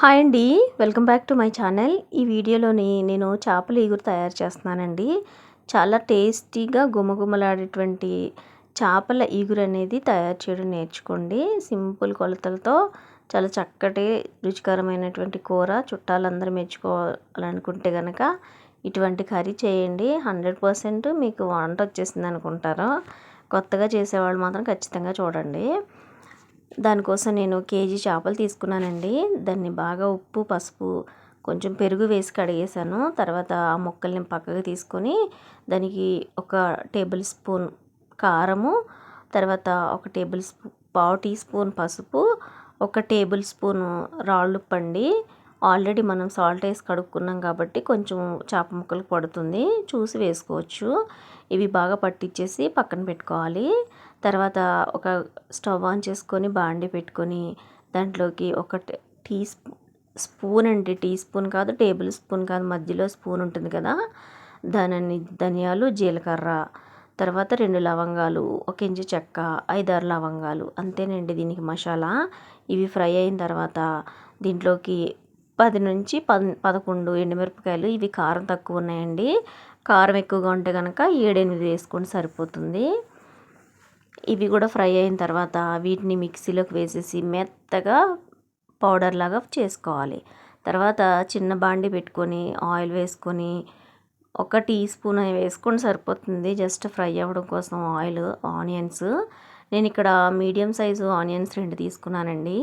Hi అండి welcome back to my channel. ఈ వీడియోలోని నేను చేపల ఈగురు తయారు చేస్తున్నానండి. చాలా టేస్టీగా గుమగుమలాడేటువంటి చేపల ఈగురు అనేది తయారు చేయడం నేర్చుకోండి. సింపుల్ కొలతలతో చాలా చక్కటి రుచికరమైనటువంటి కూర చుట్టాలందరూ మెచ్చుకోవాలనుకుంటే కనుక ఇటువంటి కర్రీ చేయండి. హండ్రెడ్ పర్సెంట్ మీకు వంట వచ్చేసింది అనుకుంటారు కొత్తగా చేసేవాళ్ళు మాత్రం ఖచ్చితంగా చూడండి. దానికోసం నేను కేజీ చేపలు తీసుకున్నానండి. దాన్ని బాగా ఉప్పు పసుపు కొంచెం పెరుగు వేసి కడిగేసాను తర్వాత ఆ ముక్కల్ని పక్కకు తీసుకొని దానికి ఒక టేబుల్ స్పూన్ కారము తర్వాత ఒక టేబుల్ స్పూ పావు టీ స్పూన్ పసుపు ఒక టేబుల్ స్పూన్ రాళ్ళు పండి ఆల్రెడీ మనం సాల్ట్ వేసి కడుక్కున్నాం కాబట్టి కొంచెం చేప ముక్కలు పడుతుంది. చూసి వేసుకోవచ్చు. ఇవి బాగా పట్టించేసి పక్కన పెట్టుకోవాలి. తర్వాత ఒక స్టవ్ ఆన్ చేసుకొని బాండి పెట్టుకొని దాంట్లోకి ఒక టీ స్పూన్ అండి. టీ స్పూన్ కాదు టేబుల్ స్పూన్ కాదు మధ్యలో స్పూన్ ఉంటుంది కదా. దానిని ధనియాలు జీలకర్ర తర్వాత రెండు లవంగాలు ఒక ఇంచు చెక్క ఐదారు లవంగాలు అంతేనండి దీనికి మసాలా. ఇవి ఫ్రై అయిన తర్వాత దీంట్లోకి పది నుంచి పద పదకొండు ఎండుమిరపకాయలు ఇవి కారం తక్కువ ఉన్నాయండి. కారం ఎక్కువగా ఉంటే కనుక ఏడెనిమిది వేసుకొని సరిపోతుంది. ఇవి కూడా ఫ్రై అయిన తర్వాత వీటిని మిక్సీలోకి వేసేసి మెత్తగా పౌడర్ లాగా చేసుకోవాలి. తర్వాత చిన్న బాండి పెట్టుకొని ఆయిల్ వేసుకొని ఒక టీ స్పూన్ వేసుకొని సరిపోతుంది. జస్ట్ ఫ్రై అవ్వడం కోసం ఆయిల్ ఆనియన్స్. నేను ఇక్కడ మీడియం సైజు ఆనియన్స్ రెండు తీసుకున్నానండి.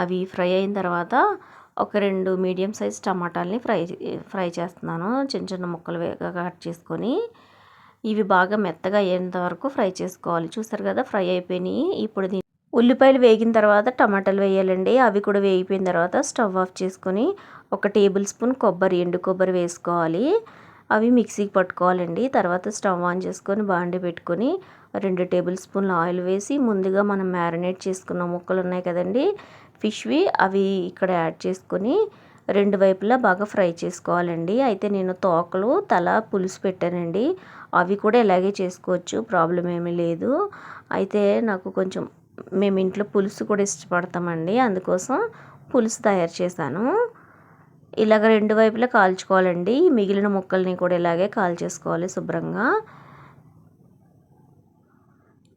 అవి ఫ్రై అయిన తర్వాత ఒక రెండు మీడియం సైజ్ టమాటాలని ఫ్రై ఫ్రై చేస్తున్నాను. చిన్న చిన్న ముక్కలు కట్ చేసుకొని ఇవి బాగా మెత్తగా అయ్యేంత వరకు ఫ్రై చేసుకోవాలి. చూస్తారు కదా ఫ్రై అయిపోయినాయి. ఇప్పుడు దీని ఉల్లిపాయలు వేగిన తర్వాత టమాటాలు వేయాలండి. అవి కూడా వేగిపోయిన తర్వాత స్టవ్ ఆఫ్ చేసుకొని ఒక టేబుల్ స్పూన్ కొబ్బరి ఎండు కొబ్బరి వేసుకోవాలి. అవి మిక్సీకి పట్టుకోవాలండి. తర్వాత స్టవ్ ఆన్ చేసుకొని బాండి పెట్టుకొని రెండు టేబుల్ స్పూన్ల ఆయిల్ వేసి ముందుగా మనం మ్యారినేట్ చేసుకున్న ముక్కలు ఉన్నాయి కదండి ఫిష్వి అవి ఇక్కడ యాడ్ చేసుకొని రెండు వైపులా బాగా ఫ్రై చేసుకోవాలండి. అయితే నేను తోకలు తల పులుసు పెట్టానండి. అవి కూడా ఇలాగే చేసుకోవచ్చు ప్రాబ్లం ఏమీ లేదు. అయితే నాకు కొంచెం మేము ఇంట్లో పులుసు కూడా ఇష్టపడతామండి. అందుకోసం పులుసు తయారు చేశాను. ఇలాగ రెండు వైపులా కాల్చుకోవాలండి. మిగిలిన ముక్కల్ని కూడా ఇలాగే కాల్చేసుకోవాలి శుభ్రంగా.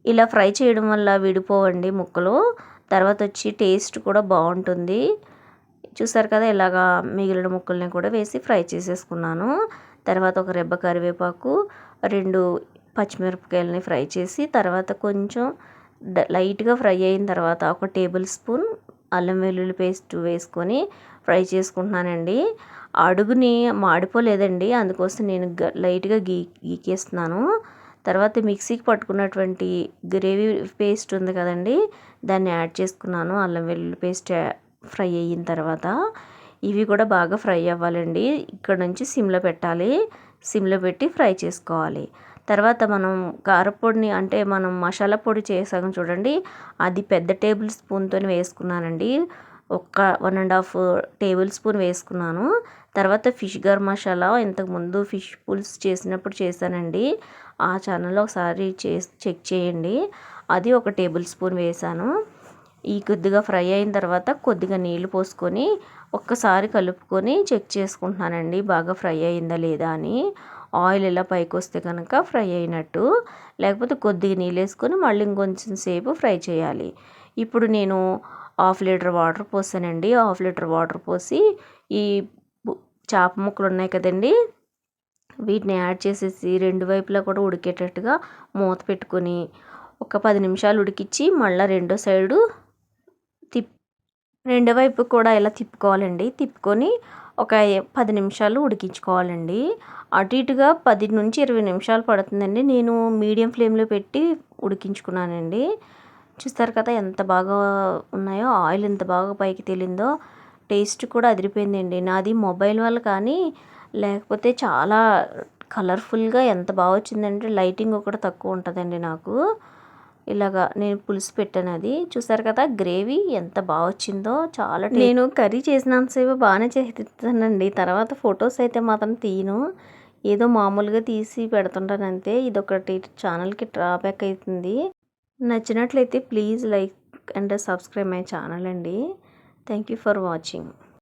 ఇలా ఫ్రై చేయడం వల్ల విడిపోవండి ముక్కలు. తర్వాత వచ్చి టేస్ట్ కూడా బాగుంటుంది. చూసారు కదా ఇలాగా మిగిలిన ముక్కల్ని కూడా వేసి ఫ్రై చేసేసుకున్నాను. తర్వాత ఒక రెబ్బ కరివేపాకు రెండు పచ్చిమిరపకాయలని ఫ్రై చేసి తర్వాత కొంచెం లైట్గా ఫ్రై అయిన తర్వాత ఒక టేబుల్ స్పూన్ అల్లం వెల్లుల్లి పేస్ట్ వేసుకొని ఫ్రై చేసుకుంటున్నానండి. అడుగుని మాడిపోలేదండి అందుకోసం నేను లైట్గా గీ గీకేస్తున్నాను. తర్వాత మిక్సీకి పట్టుకున్నటువంటి గ్రేవీ పేస్ట్ ఉంది కదండి దాన్ని యాడ్ చేసుకున్నాను. అల్లం వెల్లుల్లి పేస్ట్ ఫ్రై అయిన తర్వాత ఇవి కూడా బాగా ఫ్రై అవ్వాలండి. ఇక్కడ నుంచి సిమ్లో పెట్టాలి. సిమ్లో పెట్టి ఫ్రై చేసుకోవాలి. తర్వాత మనం కారపొడిని అంటే మనం మసాలా పొడి చేసాం చూడండి. అది పెద్ద టేబుల్ స్పూన్తో వేసుకున్నానండి. ఒక్క one and half tablespoon వేసుకున్నాను. తర్వాత ఫిష్ గర్ మసాలా ఇంతకుముందు ఫిష్ పులుసు చేసినప్పుడు చేశానండి. ఆ ఛానల్లో ఒకసారి చే చెక్ చేయండి. అది ఒక టేబుల్ స్పూన్ వేసాను ఈ కొద్దిగా ఫ్రై అయిన తర్వాత కొద్దిగా నీళ్ళు పోసుకొని ఒక్కసారి కలుపుకొని చెక్ చేసుకుంటున్నానండి బాగా ఫ్రై అయిందా లేదా అని. ఆయిల్ ఇలా పైకి వస్తే కనుక ఫ్రై అయినట్టు. లేకపోతే కొద్దిగా నీళ్ళు వేసుకొని మళ్ళీ ఇంకొంచెం సేపు ఫ్రై చేయాలి. ఇప్పుడు నేను హాఫ్ లీటర్ వాటర్ పోసానండి. హాఫ్ లీటర్ వాటర్ పోసి ఈ చేప ముక్కలు ఉన్నాయి కదండి. వీటిని యాడ్ చేసేసి రెండు వైపులా కూడా ఉడికేటట్టుగా మూత పెట్టుకొని ఒక పది నిమిషాలు ఉడికించి మళ్ళీ రెండో సైడు రెండో వైపు కూడా ఇలా తిప్పుకోవాలండి. తిప్పుకొని ఒక పది నిమిషాలు ఉడికించుకోవాలండి. అటు ఇటుగా పది నుంచి ఇరవై నిమిషాలు పడుతుందండి. నేను మీడియం ఫ్లేమ్లో పెట్టి ఉడికించుకున్నానండి. చూస్తారు కదా ఎంత బాగా ఉన్నాయో ఆయిల్ ఎంత బాగా పైకి తేలిందో టేస్ట్ కూడా అదిరిపోయిందండి. నాది మొబైల్ వల్ల కానీ లేకపోతే చాలా కలర్ఫుల్గా ఎంత బాగా వచ్చిందంటే లైటింగ్ ఒకటి తక్కువ ఉంటుందండి నాకు. ఇలాగా నేను పులుసు పెట్టాను అది. చూసారు కదా గ్రేవీ ఎంత బాగా వచ్చిందో చాలా నేను కర్రీ చేసినంతసేపు బాగానే చేస్తానండి తర్వాత ఫొటోస్ అయితే మాత్రం తీయను. ఏదో మామూలుగా తీసి పెడుతుంటాను అంతే. ఇదొకటి ఛానల్కి డ్రాబ్యాక్ అవుతుంది నచ్చినట్లయితే please like and subscribe my channel అండి. Thank you for watching.